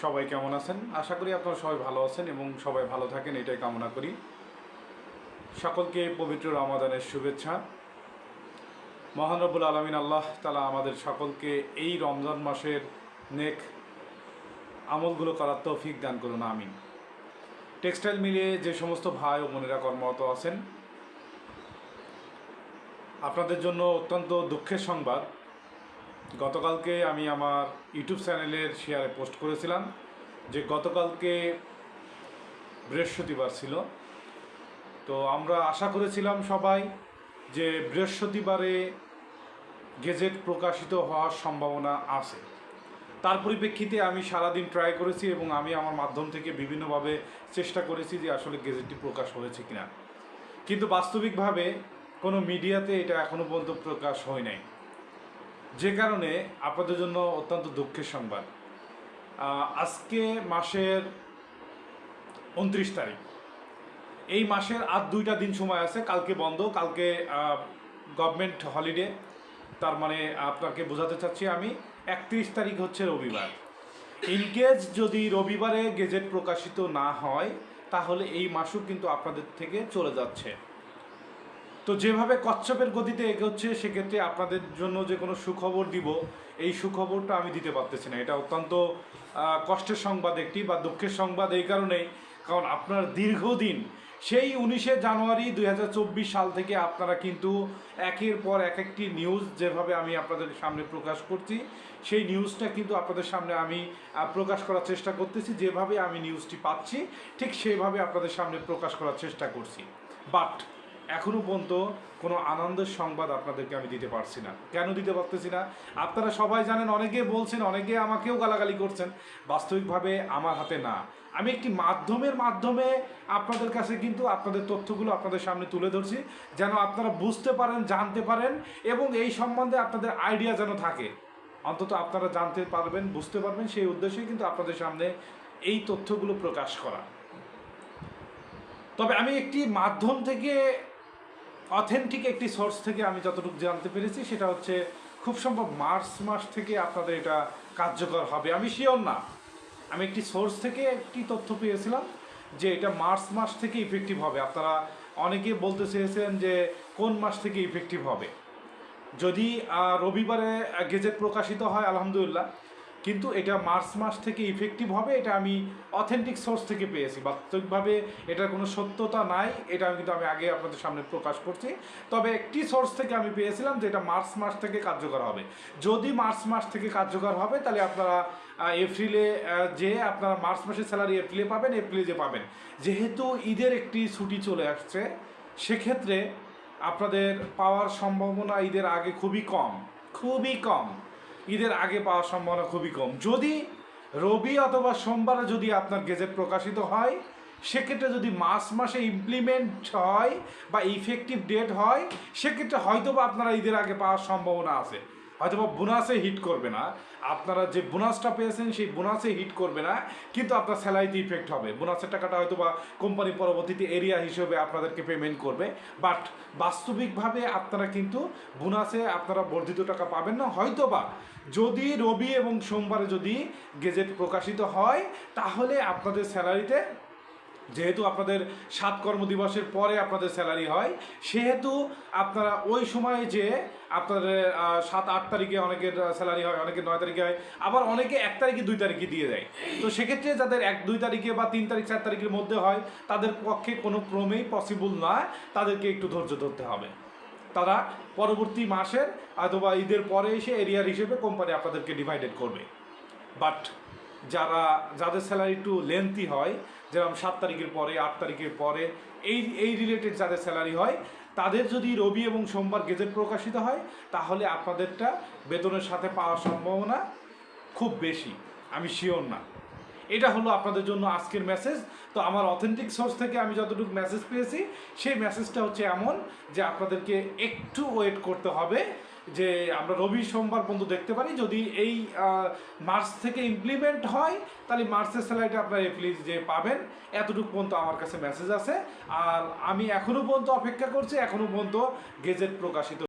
সবাই কেমন আছেন? আশা করি আপনারা সবাই ভালো আছেন এবং সবাই ভালো থাকেন, এটাই কামনা করি। সকলকে পবিত্র রমাদানের শুভেচ্ছা। মহান রব্বুল আলমিন আল্লাহ তালা আমাদের সকলকে এই রমজান মাসের নেক আমলগুলো করার তৌফিক দান করুন, আমিন। টেক্সটাইল মিলে যে সমস্ত ভাই ও বোনেরা কর্মরত আছেন, আপনাদের জন্য অত্যন্ত দুঃখের সংবাদ। গতকালকে আমি আমার ইউটিউব চ্যানেলের শেয়ারে পোস্ট করেছিলাম যে গতকালকে বৃহস্পতিবার ছিল। তো আমরা আশা করেছিলাম সবাই যে বৃহস্পতিবারে গেজেট প্রকাশিত হওয়ার সম্ভাবনা আছে। তার পরিপ্রেক্ষিতে আমি সারাদিন ট্রাই করেছি এবং আমি আমার মাধ্যম থেকে বিভিন্নভাবে চেষ্টা করেছি যে আসলে গেজেটটি প্রকাশ হয়েছে কিনা। কিন্তু বাস্তবিকভাবে কোনো মিডিয়াতে এটা এখনও পর্যন্ত প্রকাশ হয় নাই। যে কারণে আপনাদের জন্য অত্যন্ত দুঃখের সংবাদ। আজকে মাসের উনত্রিশ তারিখ। এই মাসের আর দুইটা দিন সময় আছে, কালকে বন্ধ, কালকে গভর্নমেন্ট হলিডে তার মানে আপনাকে বোঝাতে চাচ্ছি আমি, একত্রিশ তারিখ হচ্ছে রবিবার। ইনকেস যদি রবিবারে গেজেট প্রকাশিত না হয়, তাহলে এই মাসও কিন্তু আপনাদের থেকে চলে যাচ্ছে। তো যেভাবে কচ্ছপের গতিতে এগোচ্ছে, সেক্ষেত্রে আপনাদের জন্য যে কোনো সুখবর দিব, এই সুখবরটা আমি দিতে পারতেছি না। এটা অত্যন্ত কষ্টের সংবাদ একটি বা দুঃখের সংবাদ এই কারণেই। কারণ আপনার দীর্ঘদিন, সেই উনিশে জানুয়ারি দুই হাজার চব্বিশ সাল থেকে আপনারা কিন্তু একের পর এক একটি নিউজ যেভাবে আমি আপনাদের সামনে প্রকাশ করছি, সেই নিউজটা কিন্তু আপনাদের সামনে আমি প্রকাশ করার চেষ্টা করতেছি। যেভাবে আমি নিউজটি পাচ্ছি, ঠিক সেভাবে আপনাদের সামনে প্রকাশ করার চেষ্টা করছি। বাট এখনও পর্যন্ত কোনো আনন্দের সংবাদ আপনাদেরকে আমি দিতে পারছি না। কেন দিতে পারতেছি না? আপনারা সবাই জানেন, অনেকে বলছেন, অনেকে আমাকেও গালাগালি করছেন। বাস্তবিকভাবে আমার হাতে না। আমি একটি মাধ্যমের মাধ্যমে আপনাদের কাছে কিন্তু আপনাদের তথ্যগুলো আপনাদের সামনে তুলে ধরছি, যেন আপনারা বুঝতে পারেন, জানতে পারেন, এবং এই সম্বন্ধে আপনাদের আইডিয়া যেন থাকে। অন্তত আপনারা জানতে পারবেন, বুঝতে পারবেন, সেই উদ্দেশ্যেই কিন্তু আপনাদের সামনে এই তথ্যগুলো প্রকাশ করা। তবে আমি একটি মাধ্যম থেকে অথেন্টিক একটি সোর্স থেকে আমি যতটুকু জানতে পেরেছি, সেটা হচ্ছে খুব সম্ভব মার্চ মাস থেকে আপনাদের এটা কার্যকর হবে। আমি শিওর না। আমি একটি সোর্স থেকে একটি তথ্য পেয়েছিলাম যে এটা মার্চ মাস থেকে ইফেক্টিভ হবে। আপনারা অনেকে বলতে চেয়েছেন যে কোন মাস থেকে ইফেক্টিভ হবে। যদি রবিবারে গেজেট প্রকাশিত হয়, আলহামদুলিল্লাহ কিন্তু এটা মার্চ মাস থেকে ইফেক্টিভ হবে, এটা আমি অথেন্টিক সোর্স থেকে পেয়েছি। বাস্তবিকভাবে এটার কোনো সত্যতা নাই, এটা আমি কিন্তু আমি আগে আপনাদের সামনে প্রকাশ করছি। তবে একটি সোর্স থেকে আমি পেয়েছিলাম যে এটা মার্চ মাস থেকে কার্যকর হবে। যদি মার্চ মাস থেকে কার্যকর হবে, তাহলে আপনারা এপ্রিলে যে আপনারা মার্চ মাসের স্যালারি এপ্রিলে পাবেন, এপ্রিলে যে পাবেন। যেহেতু ঈদের একটি ছুটি চলে আসছে, সেক্ষেত্রে আপনাদের পাওয়ার সম্ভাবনা ঈদের আগে খুবই কম খুবই কম। ঈদের আগে পাওয়ার সম্ভাবনা খুবই কম। যদি রবি অথবা সোমবারে যদি আপনার গেজেট প্রকাশিত হয়, সেক্ষেত্রে যদি মাস মাসে ইমপ্লিমেন্ট হয় বা ইফেক্টিভ ডেট হয়, সেক্ষেত্রে হয়তো বা আপনারা ঈদের আগে পাওয়ার সম্ভাবনা আছে। হয়তো বা বোনাসে হিট করবে না। আপনারা যে বোনাসটা পেয়েছেন, সেই বোনাসে হিট করবে না, কিন্তু আপনার স্যালারিতে ইফেক্ট হবে। বোনাসের টাকাটা হয়তো বা কোম্পানি পরবর্তীতে এরিয়া হিসেবে আপনাদেরকে পেমেন্ট করবে। বাট বাস্তবিকভাবে আপনারা কিন্তু বোনাসে আপনারা বর্ধিত টাকা পাবেন না। হয়তো বা যদি রবি এবং সোমবারে যদি গেজেট প্রকাশিত হয়, তাহলে আপনাদের স্যালারিতে যেহেতু আপনাদের সাত কর্মদিবসের পরে আপনাদের স্যালারি হয়, সেহেতু আপনারা ওই সময়ে যে আপনাদের সাত, আট তারিখে অনেকের স্যালারি হয়, অনেকের নয় তারিখে হয়, আবার অনেকে এক তারিখে, দুই তারিখে দিয়ে দেয়। তো সেক্ষেত্রে যাদের এক, দুই তারিখে বা তিন তারিখ, চার তারিখের মধ্যে হয়, তাদের পক্ষে কোনো ক্রমেই পসিবল নয় তাদেরকে একটু ধৈর্য ধরতে হবে। তারা পরবর্তী মাসের অথবা ঈদের পরে এসে এরিয়ার হিসেবে কোম্পানি আপনাদেরকে ডিভাইডেড করবে। বাট যারা, যাদের স্যালারি একটু লেন্থি হয়, যেরকম সাত তারিখের পরে, আট তারিখের পরে, এই এই রিলেটেড যাদের স্যালারি হয়, তাদের যদি রবি এবং সোমবার গেজেট প্রকাশিত হয়, তাহলে আপনাদেরটা বেতনের সাথে পাওয়ার সম্ভাবনা খুব বেশি। আমি শিওর না। এটা হলো আপনাদের জন্য আজকের মেসেজ তো আমার অথেন্টিক সোর্স থেকে আমি যতটুকু মেসেজ পেয়েছি, সেই মেসেজটা হচ্ছে এমন যে আপনাদেরকে একটু ওয়েট করতে হবে যে আমরা রবি সোমবার পর্যন্ত দেখতে পারি, যদি এই মার্চ থেকে ইমপ্লিমেন্ট হয়, তাহলে মার্চের স্যালারিটা আপনারা এপ্রিল যে পাবেন। এতটুকু পর্যন্ত আমার কাছে মেসেজ আছে। আর আমি এখনও পর্যন্ত অপেক্ষা করছি এখনও পর্যন্ত গেজেট প্রকাশিত